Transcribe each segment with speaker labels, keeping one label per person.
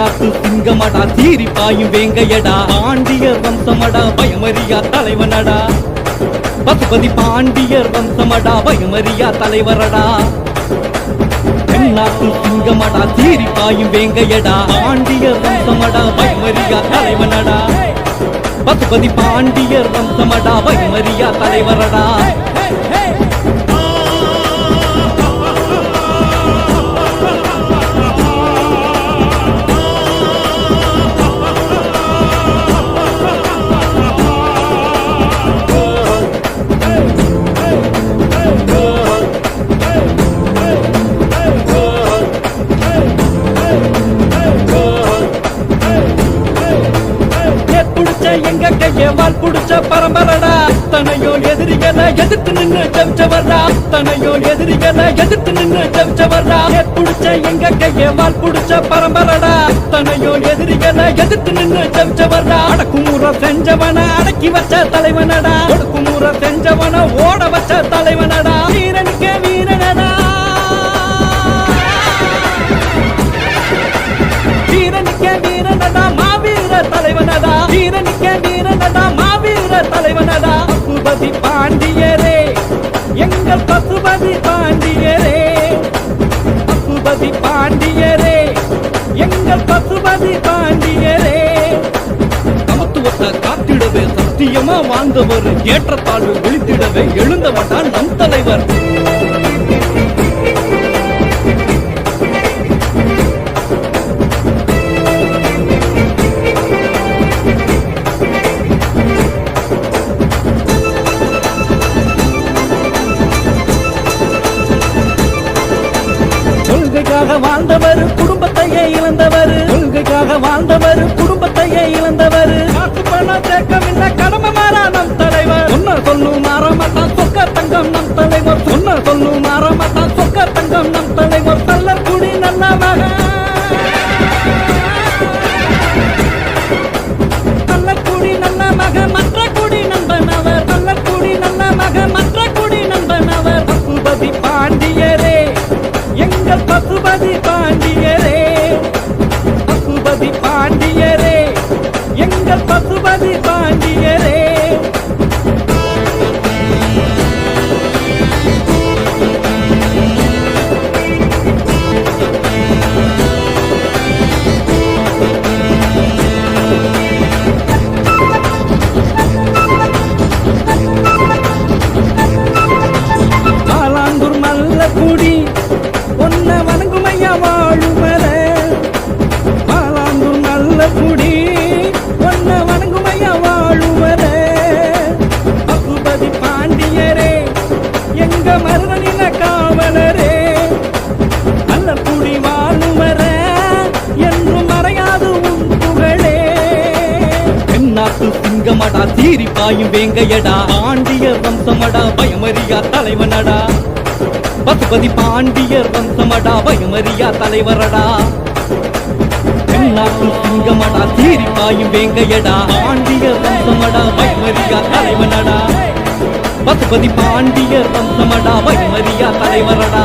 Speaker 1: நாட்டு சிங்கமடா தீரி பாயும் வேங்கையடா. பாண்டியர் வம்சமடா பயமறியா தலைவனடா. பசுபதி பாண்டியர் வம்சமடா பயமறியா தலைவரடா. நாட்டு சிங்கமடா தீரி பாயும் வேங்கையடா. பாண்டியர் வம்சமடா பயமறியா தலைவனடா. பசுபதி பாண்டியர் வம்சமடா பயமறியா தலைவரடா. பரம்பரடா தனையோ எதிரிகளை எதிர்த்து நின்று ஜெபிச்சவர்டா தனையோ எதிரிகளை எதிர்த்து நின்று ஜெபிச்சவர்டா புடிச்ச எங்க கைய வால் புடிச்ச பரம்பரடா. தனையோ எதிரிகளை எதிர்த்து நின்று ஜெபிச்சவர்டா அடக்குமுறை செஞ்சவன அடக்கி வச்ச தலைவனடா. ஒடுக்குமுறை செஞ்சவன ஓட வச்ச பசுபதி பாண்டியரே. எங்கள் பசுபதி பாண்டியரே. பசுபதி பாண்டியரே. எங்கள் பசுபதி பாண்டியரே. சமத்துவத்தை காத்திடவே சத்தியமா வாழ்ந்தவர் ஏற்றத்தாழ்வு விழித்திடவே எழுந்தவன்தான் நம் தலைவர். கொள்கைக்காக வாழ்ந்தவர் குடும்பத்தையே இழந்தவர். கொள்கைக்காக வாழ்ந்தவர் குடும்பத்தையே இழந்தவர். காசு பணம் தேக்கமில்ல கடமை மாறா நம் தலைவர். சொன்ன சொல்லும் மாறமாட்டான் சொக்க தங்கம் நம் தலைவர். சொன்ன சொல்லும் மாறமாட்டான் சொக்க தங்கம் நம் தலைவர். நல்ல குடி நல்ல மகன் நல்ல குடி நல்ல மக மற்ற குடி நண்பன் அவர் நல்ல குடி நல்ல மக மற்ற குடி நண்பன் அவர் பசுபதி பாண்டியரே எங்கள் பசுபதி பாண்டியரே ஏறி பாயும் வேங்கையடா. பாண்டியர் வம்சமடா பயமறியா தலைவனடா. பசுபதி பாண்டியர் வம்சமடா பயமறியா தலைவரடா. தென்னாட்டு சிங்கமடா சீரி பாயும் வேங்கையடா. பாண்டியர் வம்சமடா பயமறியா தலைவனடா. பசுபதி பாண்டியர் வம்சமடா பயமறியா தலைவரடா.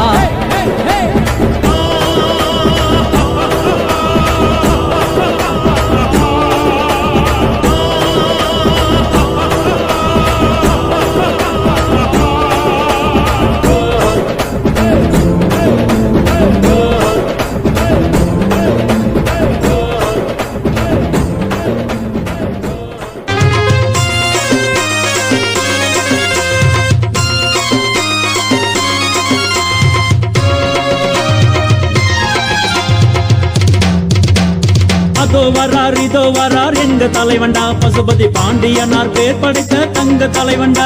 Speaker 2: இதோ வரார் இதோ வரார் எங்க தலைவண்டா பசுபதி பாண்டியனார் பேர் படைத்த தங்க தலைவண்டா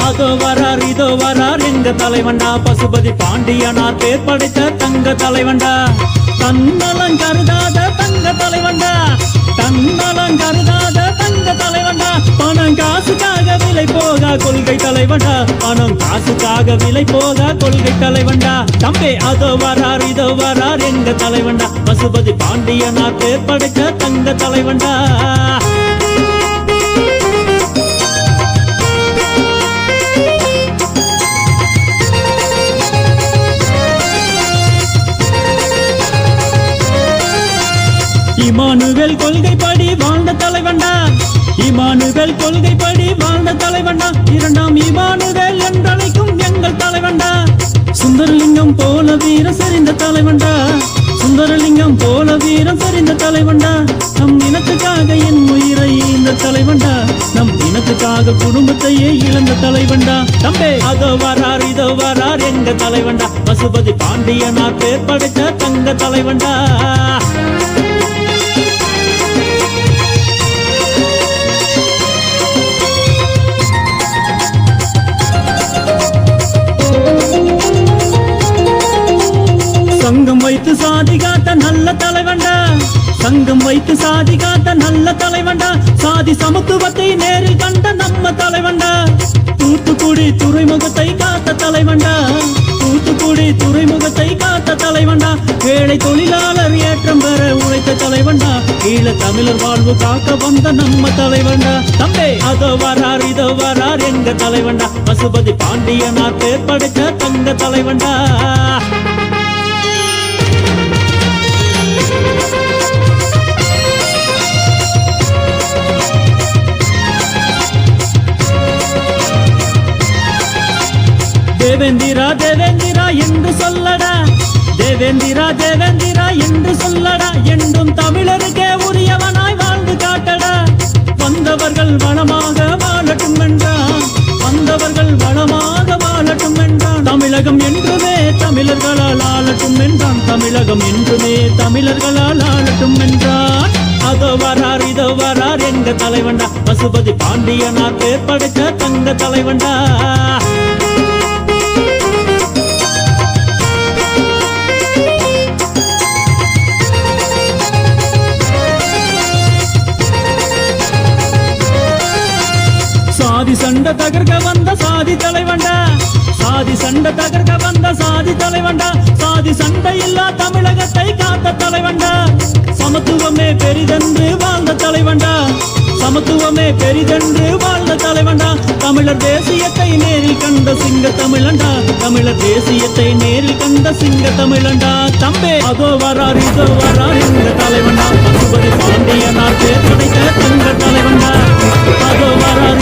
Speaker 2: அதோ வரார் இதோ வரார். எங்க தலைவண்டா பசுபதி பாண்டியனார் பேர் படைத்த தங்க தலைவண்டா தன்னலம் கருதாத தங்க தலைவண்டா தன்னலம் கருதாத தங்க தலைவண்டா பணம் காசுக்காக விலை போக கொள்கை தலைவண்டா பணம் காசுக்காக விலை போக கொள்கை தலைவண்டா தம்பே அதோ வரார் இதோ வரார். எங்க தலைவண்டா பசுபதி பாண்டியனார் பேர் படைத்த தங்க தலைவண்டா தலைவண்டா தலைவன்டா கொள்கைப்படி வாழ்ந்த தலைவண்டா இரண்டாம் இமானுவேல் என்றழைக்கும் எங்கள் தலைவண்டா சுந்தரலிங்கம் போல வீர சரிந்த தலைவண்டா சுந்தரலிங்கம் போல வீரம் சரிந்த தலைவண்டா நம் இனத்துக்காக என் உயிரை இந்த தலைவண்டா நம் இனத்துக்காக குடும்பத்தையே இழந்த தலைவண்டா தம்பே அதோ வரார் இதோ வரார் எங்க தலைவண்டா பசுபதி பாண்டியனார் பேர் படைத்த தங்க தலைவண்டா வைத்து சாதி காட்ட நல்ல தலைவண்டா சங்கம் வைத்து சாதி காட்ட நல்ல தலைவண்டா சாதி சமத்துவத்தை நேரில் கண்ட நம்ம தலைவண்டா தூத்துக்குடி துறைமுகத்தை காத்த தலைவண்டா தூத்துக்குடி துறைமுகத்தை காத்த தலைவண்டா வேலை தொழிலாளர் ஏற்றம் பெற உழைத்த தலைவண்டா ஈழ தமிழர் வாழ்வு காக்க வந்த நம்ம தலைவண்டா தம்பே அதோ வரார் இதோ வரார் எங்க தலைவண்டா பசுபதி பாண்டியனார் பேர் படைத்த தங்க தலைவண்டா தேவேந்திரா தேவேந்திரா என்று சொல்லடா. தேவேந்திரா தேவேந்திரா என்று சொல்லடா. என்றும் தமிழருக்கே உரியவனாய் வாழ்ந்து காட்டடா. வந்தவர்கள் வளமாக வாழட்டும் என்றான் வந்தவர்கள் வளமாக வாழட்டும் என்றான் தமிழகம் என்றுமே தமிழர்களால் ஆளட்டும் என்றான் தமிழகம் என்றுமே. தமிழர்களால் ஆளட்டும் என்றான். அதோ வரார் இதோ வரார் எங்க தலைவண்டா பசுபதி பாண்டியனார் பேர் படைத்த தங்க தலைவண்டா சண்டை தகர்க்க வந்த சாதி தலைவன்டா. சாதி சண்டை தகர்க்க வந்த சாதி தலைவன்டா. சாதி சண்டை இல்லா தமிழகத்தை காத்த தலைவன்டா. சமத்துவமே பெரிதென்று வாழ்ந்த தலைவன்டா. சமத்துவமே பெரிதென்று வாழ்ந்த தலைவண்டா தமிழர் தேசியத்தை நேரில் கண்ட சிங்க தமிழண்டா தமிழர் தேசியத்தை நேரில் கண்ட சிங்க தமிழண்டா தம்பே அதோ வரார் இதோ வரார் இந்த தலைவண்டா பசுபதி பாண்டியனார் பேர் கிடைத்த தங்க தலைவண்டா அதோ வரார்